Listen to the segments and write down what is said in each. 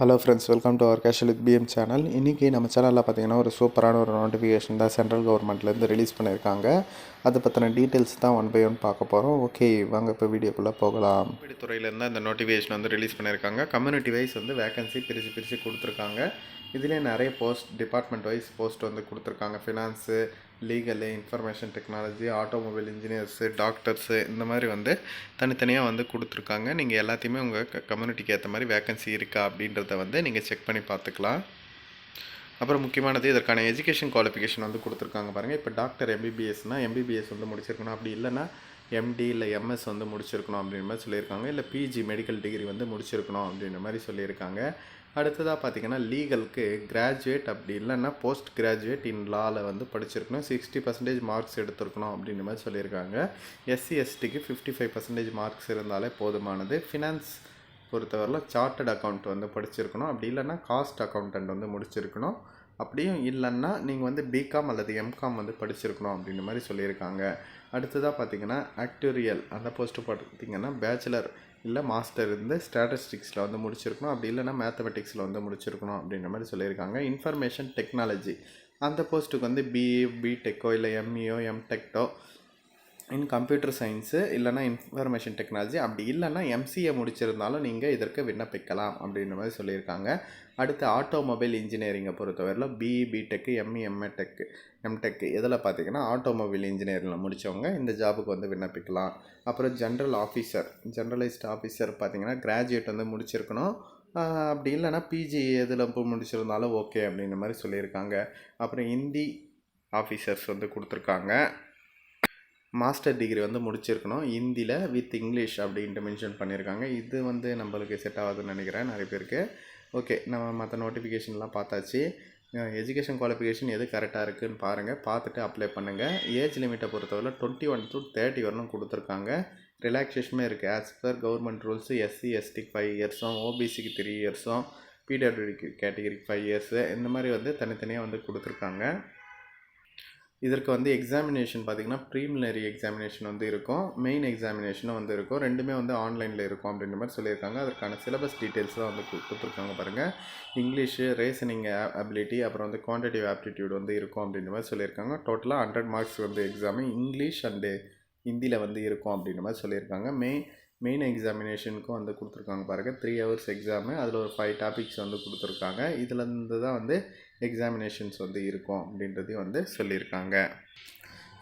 Hello friends welcome to our casual with PM channel இன்றைக்கி நம்ம சேனலில் பார்த்தீங்கன்னா ஒரு சூப்பரான ஒரு நோட்டிஃபிகேஷன் தான் சென்ட்ரல் கவர்மெண்ட்லேருந்து ரிலீஸ் பண்ணியிருக்காங்க. அதை பற்றின டீட்டெயில்ஸ் தான் ஒன் பை ஒன் பார்க்க போகிறோம் ஓகே வாங்க இப்போ வீடியோக்குள்ளே போகலாம். துறையிலேருந்து அந்த நோட்டிஃபிகேஷன் வந்து ரிலீஸ் பண்ணியிருக்காங்க. கம்யூனிட்டி வைஸ் வந்து வேகன்சி பிரித்து பிரித்து கொடுத்துருக்காங்க. இதிலே நிறைய போஸ்ட் டிபார்ட்மெண்ட் வைஸ் போஸ்ட் வந்து கொடுத்துருக்காங்க. Finance legal information technology automobile engineers doctors இந்த மாதிரி வந்து தனித்தனியாக வந்து கொடுத்துருக்காங்க. நீங்கள் எல்லாத்தையுமே உங்கள் கம்யூனிட்டிக்கு ஏற்ற மாதிரி வேகன்சி இருக்கா அப்படின்றத வந்து நீங்கள் செக் பண்ணி பார்த்துக்கலாம். அப்புறம் முக்கியமானது இதற்கான எஜுகேஷன் குவாலிஃபிகேஷன் வந்து கொடுத்துருக்காங்க பாருங்கள் இப்போ டாக்டர் எம்பிபிஎஸ்னால் எம்பிபிஎஸ் வந்து முடிச்சிருக்கணும். அப்படி இல்லைன்னா எம்டி இல்லை எம்எஸ் வந்து முடிச்சிருக்கணும் அப்படின்ற மாதிரி சொல்லியிருக்காங்க. இல்லை பிஜி மெடிக்கல் டிகிரி வந்து முடிச்சிருக்கணும் அப்படின்ற மாதிரி சொல்லியிருக்காங்க. அடுத்ததாக பார்த்தீங்கன்னா லீகலுக்கு கிராஜுவேட் அப்படி இல்லைன்னா போஸ்ட் கிராஜுவேட் இன் லாவில் வந்து படிச்சிருக்கணும். சிக்ஸ்டி பர்சன்டேஜ் மார்க்ஸ் எடுத்திருக்கணும் அப்படின்ற மாதிரி சொல்லியிருக்காங்க. எஸ்சி எஸ்டிக்கு ஃபிஃப்டி ஃபைவ் பர்சன்டேஜ் மார்க்ஸ் இருந்தாலே போதுமானது. ஃபினான்ஸ் பொறுத்தவரையில் சார்ட்டட் அக்கௌண்ட் வந்து படிச்சிருக்கணும். அப்படி இல்லைன்னா காஸ்ட் அக்கௌண்டன்ட் வந்து முடிச்சிருக்கணும். அப்படியும் இல்லைன்னா நீங்கள் வந்து பிகாம் அல்லது எம்காம் வந்து படிச்சிருக்கணும் அப்படின்ற மாதிரி சொல்லியிருக்காங்க. அடுத்ததாக பார்த்தீங்கன்னா ஆக்டோரியல் அந்த போஸ்ட்டு பார்த்தீங்கன்னா பேச்சுலர் இல்லை மாஸ்டர் இருந்து ஸ்டாட்டிஸ்டிக்ஸில் வந்து முடிச்சிருக்கணும். அப்படி இல்லைனா மேத்தமெட்டிக்ஸில் வந்து முடிச்சிருக்கணும் அப்படின்ற மாதிரி சொல்லியிருக்காங்க. இன்ஃபர்மேஷன் டெக்னாலஜி அந்த போஸ்ட்டுக்கு வந்து பிஏ பிடெக்கோ இல்லை எம்இஓ எம்டெக்டோ இன் கம்ப்யூட்டர் சயின்ஸு இல்லைனா இன்ஃபர்மேஷன் டெக்னாலஜி அப்படி இல்லைன்னா எம்சிஏ முடிச்சிருந்தாலும் நீங்கள் இதற்கு விண்ணப்பிக்கலாம் அப்படின்ற மாதிரி சொல்லியிருக்காங்க. அடுத்து ஆட்டோமொபைல் இன்ஜினியரிங்கை பொறுத்தவரையில் பிஇ பிடெக்கு எம்இ எம்ஏடெக்கு எம்டெக்கு இதில் பார்த்தீங்கன்னா ஆட்டோமொபைல் இன்ஜினியரிங்கில் முடித்தவங்க இந்த ஜாபுக்கு வந்து விண்ணப்பிக்கலாம். அப்புறம் ஜென்ரல் ஆஃபீஸர் ஜென்ரலைஸ்ட் ஆஃபீஸர் பார்த்தீங்கன்னா கிராஜுவேட் வந்து முடிச்சிருக்கணும். அப்படி இல்லைனா பிஜி எதில் முடிச்சிருந்தாலும் ஓகே அப்படின்ற மாதிரி சொல்லியிருக்காங்க. அப்புறம் ஹிந்தி ஆஃபீஸர்ஸ் வந்து கொடுத்துருக்காங்க. மாஸ்டர் டிகிரி வந்து முடிச்சிருக்கணும். ஹிந்தியில் வித் இங்கிலீஷ் அப்படின்ட்டு மென்ஷன் பண்ணியிருக்காங்க இது வந்து நம்மளுக்கு செட் ஆகுதுன்னு நினைக்கிறேன் நிறைய பேருக்கு. ஓகே நம்ம மற்ற நோட்டிஃபிகேஷன்லாம் பார்த்தாச்சு. எஜுகேஷன் குவாலிஃபிகேஷன் எது கரெக்டாக இருக்குதுன்னு பாருங்கள் பார்த்துட்டு அப்ளை பண்ணுங்கள் ஏஜ் லிமிட்டை பொறுத்தவரை டுவெண்ட்டி ஒன் டு தேர்ட்டி வரணும் கொடுத்துருக்காங்க. ரிலாக்ஸேஷனுமே இருக்குது as per government rules SC எஸ்டிக்கு ஃபைவ் இயர்ஸும் ஓபிசிக்கு த்ரீ இயர்ஸும் பிடபிள்யூடி கேட்டகிரிக்கு ஃபைவ் இயர்ஸு இந்த மாதிரி வந்து தனித்தனியாக வந்து கொடுத்துருக்காங்க. இதற்கு வந்து எக்ஸாமினேஷன் பார்த்திங்கன்னா ப்ரீமினரி எக்ஸாமினேஷன் வந்து இருக்கும். மெயின் எக்ஸாமினேஷனும் வந்து இருக்கும். ரெண்டுமே வந்து ஆன்லைனில் இருக்கும் அப்படின்ற மாதிரி சொல்லியிருக்காங்க. அதற்கான சிலபஸ் டீட்டெயில்ஸ்லாம் வந்து கொடுத்துருக்காங்க பாருங்கள் இங்கிலீஷு ரேசனிங் அபிலிட்டி அப்புறம் வந்து குவான்டிட்டிவ் ஆப்டிடியூட் வந்து இருக்கும் அப்படின்ற மாதிரி சொல்லியிருக்காங்க. டோட்டலாக ஹண்ட்ரட் மார்க்ஸ் வந்து எக்ஸாமு இங்கிலீஷ் அண்டு ஹிந்தியில் வந்து இருக்கும் அப்படின்ற மாதிரி சொல்லியிருக்காங்க. மெயின் மெயின் எக்ஸாமினேஷனுக்கும் வந்து கொடுத்துருக்காங்க பாருங்கள் த்ரீ ஹவர்ஸ் எக்ஸாமு அதில் ஒரு ஃபைவ் டாபிக்ஸ் வந்து கொடுத்துருக்காங்க. இதுலேருந்து தான் வந்து எக்ஸாமினேஷன்ஸ் வந்து இருக்கும் அப்படின்றதையும் வந்து சொல்லியிருக்காங்க.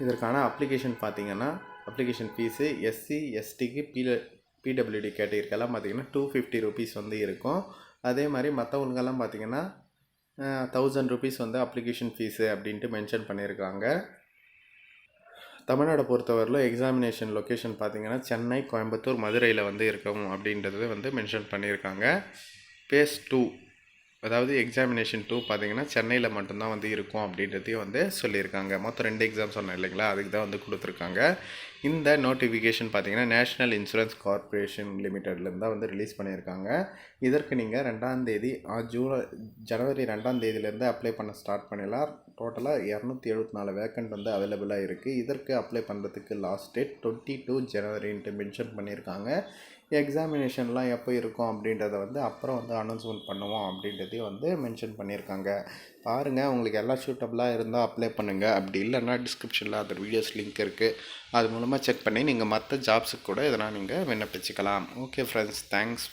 இதற்கான அப்ளிகேஷன் பார்த்திங்கன்னா அப்ளிகேஷன் ஃபீஸு எஸ்சி எஸ்டிக்கு பில பிடபிள்யூடி கேட்டகிரிக்கெல்லாம் பார்த்திங்கன்னா டூ ஃபிஃப்டி ருபீஸ் வந்து இருக்கும். அதே மாதிரி மற்றவங்களுக்கெல்லாம் பார்த்திங்கன்னா தௌசண்ட் ருபீஸ் வந்து அப்ளிகேஷன் ஃபீஸு அப்படின்ட்டு மென்ஷன் பண்ணியிருக்காங்க. தமிழ்நாடை பொறுத்தவரையில் எக்ஸாமினேஷன் லொக்கேஷன் பார்த்திங்கன்னா சென்னை கோயம்புத்தூர் மதுரையில் வந்து இருக்கும் அப்படின்றது வந்து மென்ஷன் பண்ணியிருக்காங்க. பேஸ் டூ அதாவது எக்ஸாமினேஷன் டூ பார்த்தீங்கன்னா சென்னையில் மட்டும்தான் வந்து இருக்கும் அப்படின்றதையும் வந்து சொல்லியிருக்காங்க. மொத்தம் ரெண்டு எக்ஸாம் சொன்னேன் இல்லைங்களா? அதுக்கு தான் வந்து கொடுத்துருக்காங்க. இந்த நோட்டிஃபிகேஷன் பார்த்தீங்கன்னா நேஷ்னல் இன்சூரன்ஸ் கார்பரேஷன் லிமிட்டட்லேருந்து தான் வந்து ரிலீஸ் பண்ணியிருக்காங்க. இதற்கு நீங்கள் ரெண்டாம் தேதி ஜூலை ஜனவரி ரெண்டாம் தேதியிலேருந்து அப்ளை பண்ண ஸ்டார்ட் பண்ணிடலாம். டோட்டலாக இரநூத்தி எழுபத்தி நாலு வேக்கண்ட் வந்து அவைலபிளாக இருக்குது இதற்கு அப்ளை பண்ணுறதுக்கு லாஸ்ட் டேட் டுவெண்ட்டி டூ ஜனவரின்ட்டு மென்ஷன் பண்ணியிருக்காங்க. எக்ஸாமினேஷன்லாம் எப்போ இருக்கும் அப்படின்றத வந்து அப்புறம் வந்து அனௌன்ஸ்மெண்ட் பண்ணுவோம் அப்படின்றதையும் வந்து மென்ஷன் பண்ணியிருக்காங்க. பாருங்கள் உங்களுக்கு எல்லாம் சூட்டபுளாக இருந்தால் அப்ளை பண்ணுங்கள் அப்படி இல்லைன்னா டிஸ்கிரிப்ஷனில் அதர் வீடியோஸ் லிங்க் இருக்குது அது மூலமாக செக் பண்ணி நீங்கள் மற்ற ஜாப்ஸுக்கு கூட இதெல்லாம் நீங்கள் விண்ணப்பிச்சுக்கலாம். Okay friends thanks